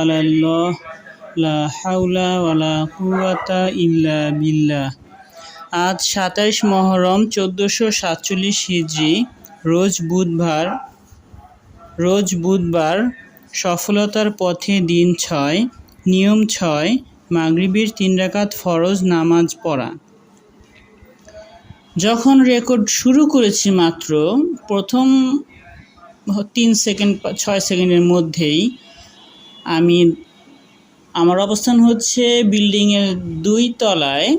আলাল্লাহ, লা হাওলা ওয়ালা কুওয়াতা ইল্লা বিল্লাহ। আজ সাতাইশ মহরম চোদ্দোশো সাতচল্লিশ হিজরি, রোজ বুধবার রোজ বুধবার সফলতার পথে দিন ছয়, নিয়ম ছয়, মাগরিবের তিন রাকাত ফরজ নামাজ পড়া। যখন রেকর্ড শুরু করেছি মাত্র, প্রথম তিন সেকেন্ড ছয় সেকেন্ডের মধ্যেই আমি, আমার অবস্থান হচ্ছে বিল্ডিংয়ের দুই তলায়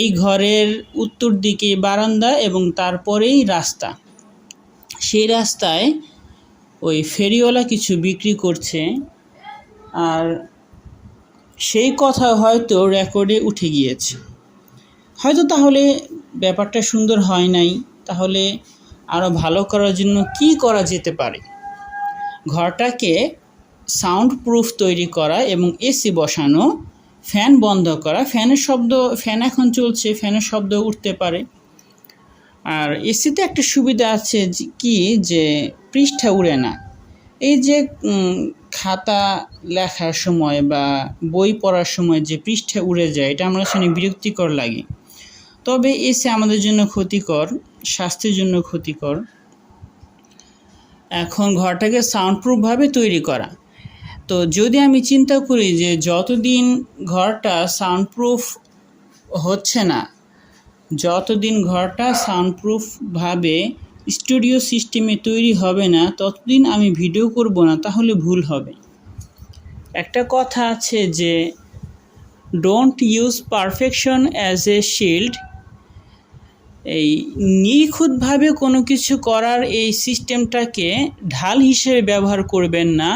এই ঘরের উত্তর দিকে বারান্দা এবং তারপরেই রাস্তা। সেই রাস্তায় ওই ফেরিওয়ালা কিছু বিক্রি করছে আর সেই কথা হয়তো রেকর্ডে উঠে গিয়েছে। হয়তো তাহলে ব্যাপারটা সুন্দর হয় নাই, তাহলে আরও ভালো করার জন্য কি করা যেতে পারে? ঘরটাকে সাউন্ড প্রুফ তৈরি করা এবং এসি বসানো, ফ্যান বন্ধ করা, ফ্যানের শব্দ, ফ্যান এখন চলছে, ফ্যানের শব্দ উঠতে পারে। আর এসিতে একটা সুবিধা আছে কি? যে পৃষ্ঠা উড়ে না। এই যে খাতা লেখার সময় বা বই পড়ার সময় যে পৃষ্ঠা উড়ে যায়, এটা আমার অনেক বিরক্তিকর লাগে। তবে এসি আমাদের জন্য ক্ষতিকর। স্বাস্থ্যের জন্য ক্ষতিকর। এখন ঘরটাকে সাউন্ডপ্রুফভাবে তৈরি করা। তো যদি আমি চিন্তা করি যে যতদিন ঘরটা সাউন্ডপ্রুফ হচ্ছে না, যতদিন ঘরটা সাউন্ডপ্রুফভাবে স্টুডিও সিস্টেমে তৈরি হবে না, ততদিন আমি ভিডিও করব না, তাহলে ভুল হবে। একটা কথা আছে যে don't use perfection as a shield এই নিখুঁতভাবে কোনো কিছু করার এই সিস্টেমটাকে ঢাল হিসেবে ব্যবহার করবেন না।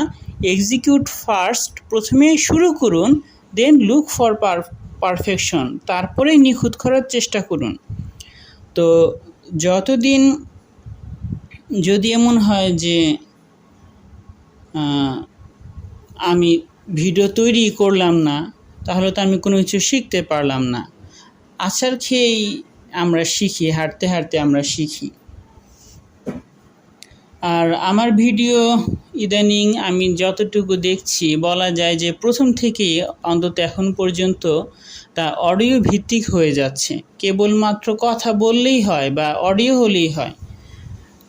এক্সিকিউট ফার্স্ট প্রথমে শুরু করুন দেন লুক ফর পারফেকশন তারপরেই নিখুঁত করার চেষ্টা করুন। তো যতদিন যদি এমন হয় যে আমি ভিডিও তৈরি করলাম না, তাহলে তো আমি কোনো কিছু শিখতে পারলাম না। আচার খেয়েই আমরা শিখি, হাঁটতে হাঁটতে আমরা শিখি। আর আমার ভিডিও ইদানিং আমি যতটুকু দেখছি, বলা যায় যে প্রথম থেকেই অন্তত এখন পর্যন্ত তা অডিও ভিত্তিক হয়ে যাচ্ছে। কেবলমাত্র কথা বললেই হয় বা অডিও হলেই হয়।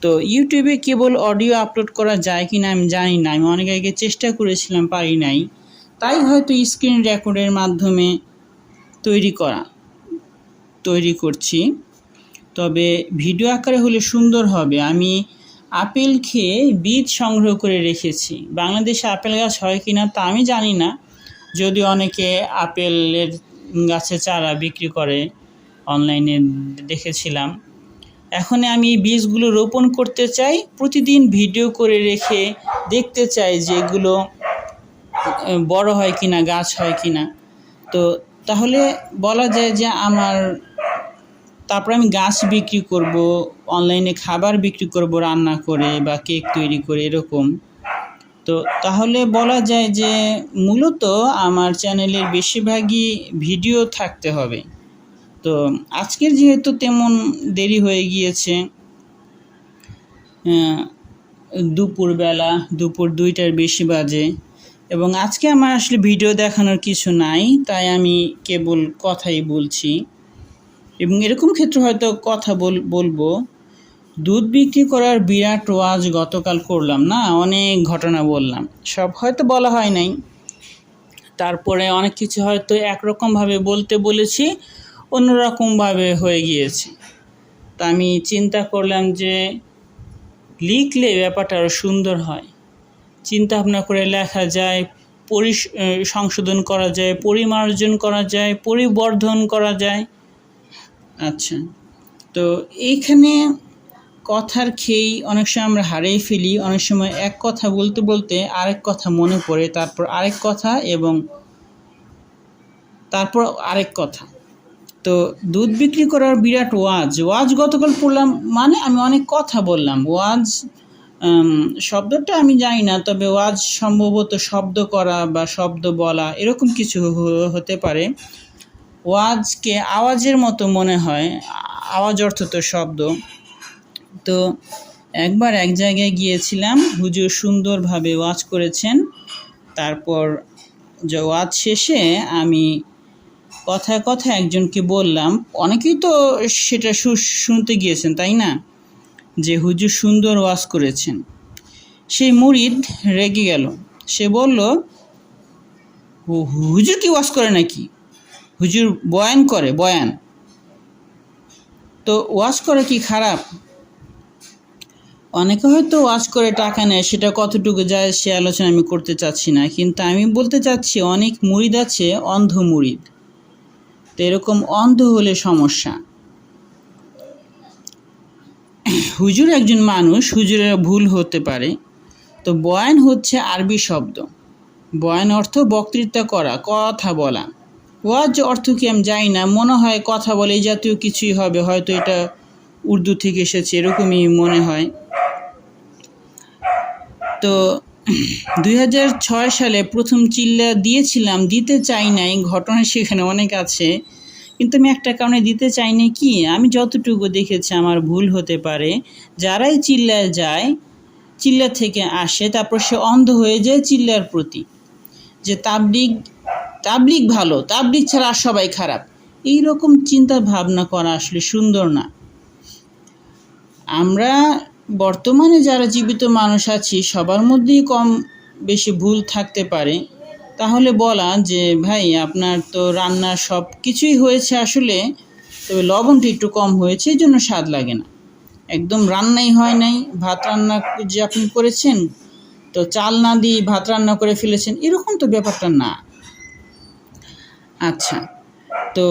তো ইউটিউবে কেবল অডিও আপলোড করা যায় কি না আমি জানি না, আমি অনেক আগে চেষ্টা করেছিলাম, পারি নাই। তাই হয়তো স্ক্রিন রেকর্ডের মাধ্যমে তৈরি করা। তৈরি করছি। তবে ভিডিও আকারে হলে সুন্দর হবে। আমি আপেল খেয়ে বীজ সংগ্রহ করে রেখেছি। বাংলাদেশে আপেল গাছ হয় কি না তা আমি জানি না। যদি অনেকে আপেলের গাছে চারা বিক্রি করে, অনলাইনে দেখেছিলাম। এখন আমি এই বীজগুলো রোপণ করতে চাই। প্রতিদিন ভিডিও করে রেখে দেখতে চাই যে এগুলো বড় হয় কিনা, গাছ হয় কিনা। তো তাহলে বলা যায় যে আমার তারপরে আমি গাছ বিক্রি করব অনলাইনে খাবার বিক্রি করব, রান্না করে বা কেক তৈরি করে, এরকম। তো তাহলে বলা যায় যে মূলত আমার চ্যানেলের বেশিরভাগই ভিডিও থাকতে হবে। তো আজকের যেহেতু তেমন দেরি হয়ে গিয়েছে দুপুরবেলা, দুপুর দুইটার বেশি বাজে, এবং আজকে আমার আসলে ভিডিও দেখানোর কিছু নাই, তাই আমি কেবল কথাই বলছি। এবং এরকম ক্ষেত্রে হয়তো কথা বল, বলব, দুধ বিক্রি করার বিরাট ওয়াজ গতকাল করলাম, না? অনেক ঘটনা বললাম। সব হয়তো বলা হয় নাই। তারপরে অনেক কিছু হয়তো একরকমভাবে বলতে বলেছি, অন্যরকমভাবে হয়ে গিয়েছে। তা আমি চিন্তা করলাম যে, লিখলে ব্যাপারটা আরও সুন্দর হয়। চিন্তা ভাবনা করে লেখা যায় পরি সংশোধন করা যায়, পরিমার্জন করা যায়, পরিবর্ধন করা যায়। আচ্ছা। তো এইখানে কথার খেয়েই অনেক সময় আমরা হারিয়ে ফেলি, অনেক সময় এক কথা বলতে বলতে আরেক কথা মনে পড়ে, তারপর আরেক কথা এবং তারপর আরেক কথা। তো দুধ বিক্রি করার বিরাট ওয়াজ ওয়াজ গতকাল পড়লাম মানে আমি অনেক কথা বললাম। ওয়াজ শব্দটা আমি জানি না, তবে ওয়াজ সম্ভবত শব্দ করা বা শব্দ বলা এরকম কিছু হতে পারে। ওয়াজকে আওয়াজের মতো মনে হয়, আওয়াজ অর্থ তো শব্দ। তো একবার এক জায়গায় গিয়েছিলাম, হুজুর সুন্দরভাবে ওয়াজ করেছেন। তারপর যে ওয়াজ শেষে আমি কথায় কথা একজনকে বললাম, অনেকেই তো সেটা শুনতে গিয়েছেন, তাই না? যে হুজুর সুন্দর ওয়াজ করেছেন। সেই মুরিদ রেগে গেল। সে বলল, "হু- হুজুর কি ওয়াজ করে নাকি? হুজুর বয়ান করে, বয়ান। তো ওয়াজ করা কি খারাপ? অনেকে হয়তো ওয়াজ করে টাকা নেয়, সেটা কতটুকু যায় সে আলোচনা আমি করতে চাচ্ছি না। কিন্তু আমি বলতে চাচ্ছি, অনেক মুরিদ আছে, অন্ধ মুরিদ। তো এরকম অন্ধ হলে সমস্যা। হুজুর একজন মানুষ, হুজুরের ভুল হতে পারে। তো বয়ান হচ্ছে আরবি শব্দ। বয়ান অর্থ বক্তৃতা করা, কথা বলা। ওয়াজ অর্থ কি আমি জানি না। মনে হয় কথা বলে জাতীয় কিছুই হবে, হয়তো এটা উর্দু থেকে এসেছে। এরকমই মনে হয়। তো দুই হাজার ছয় সালে প্রথম চিল্লা দিয়েছিলাম, দিতে চাই নাই। ঘটনা সেখানে অনেক আছে। কিন্তু আমি একটা কারণে দিতে চাই না কি? আমি যতটুকু দেখেছি, আমার ভুল হতে পারে। যারাই চিল্লায় যায়, চিল্লা থেকে আসে, তারপর সে অন্ধ হয়ে যায় চিল্লার প্রতি। যে তাবলিগ তাবলিগ ভালো, তাবলিগ ছাড়া আর সবাই খারাপ। এই রকম চিন্তা ভাবনা করা আসলে সুন্দর না। আমরা বর্তমানে যারা জীবিত মানুষ আছি, সবার মধ্যেই কম বেশি ভুল থাকতে পারে। তাহলে বলা যে, ভাই, আপনার তো রান্নার সব কিছুই হয়েছে আসলে, তবে লবণটা একটু কম হয়েছে, এই জন্য স্বাদ লাগে না। একদম রান্নাই হয় নাই, ভাত রান্না যে আপনি করেছেন, তো চাল না দিয়ে ভাত রান্না করে ফেলেছেন, এরকম তো ব্যাপারটা না। আচ্ছা। তো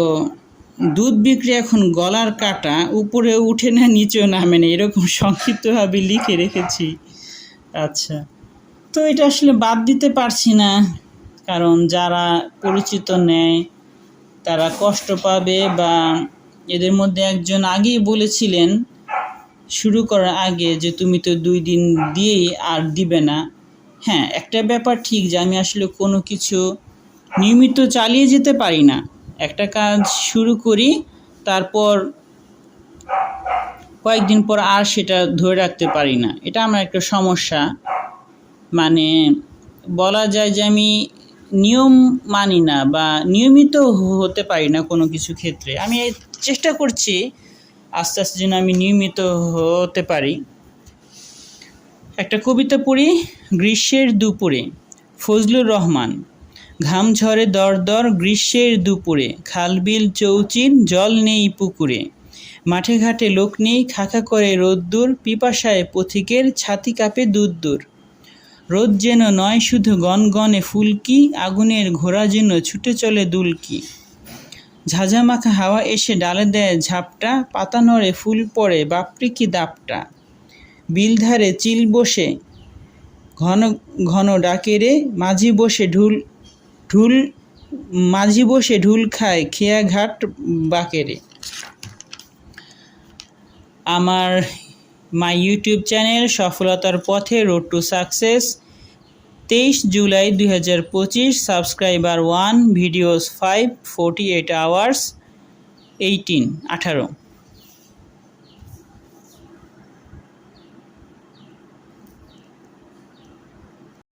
দুধ বিক্রি এখন গলার কাটা, উপরে উঠে না নিচেও নামে না, এরকম সংক্ষিপ্তভাবে লিখে রেখেছি। আচ্ছা। তো এটা আসলে বাদ দিতে পারছি না, কারণ যারা পরিচিত নেয়, তারা কষ্ট পাবে বা এদের মধ্যে একজন আগেই বলেছিলেন, শুরু করার আগে যে তুমি তো দুই দিন দিয়েই আর দিবে না। হ্যাঁ একটা ব্যাপার ঠিক যে আমি আসলে কোনো কিছু নিয়মিত চালিয়ে যেতে পারি না। একটা কাজ শুরু করি, তারপর কয়েকদিন পর আর সেটা ধরে রাখতে পারি না। এটা আমার একটা সমস্যা। মানে বলা যায় যে আমি নিয়ম মানি না বা নিয়মিত হতে পারি না কোনো কিছু ক্ষেত্রে। আমি চেষ্টা করছি আস্তে আস্তে যেন আমি নিয়মিত হতে পারি। একটা কবিতা পড়ি, গ্রীষ্মের দুপুরে, ফজলুর রহমান। ঘাম ঝরে দর দর গ্রীষ্মের দুপুরে, খালবিল চৌচিন, জল নেই পুকুরে। মাঠে ঘাটে লোক নেই, খাখা করে রোদ্দুর, পিপাসায় পথিকের ছাতি কাপে দুধ দূর রোদ যেন নয়, শুধু গনগনে ফুলকি, আগুনের ঘোড়া যেন ছুটে চলে দুলকি। ঝাঁঝা মাখা হাওয়া এসে ডালে দেয় ঝাপটা, পাতা নড়ে ফুল পড়ে বাপরি কি দাপটা। বিলধারে চিল বসে, ঘন ঘন ডাকেরে মাঝি বসে ঢুল ঢুল মাঝি বসে ঢুল খায় খেয়া ঘাট বাকেরে। আমার মাই ইউটিউব চ্যানেল সফলতার পথে রোড টু সাকসেস। তেইশ জুলাই দুই হাজার পঁচিশ, subscriber one, videos five, forty eight hours, eighteen, আঠারো।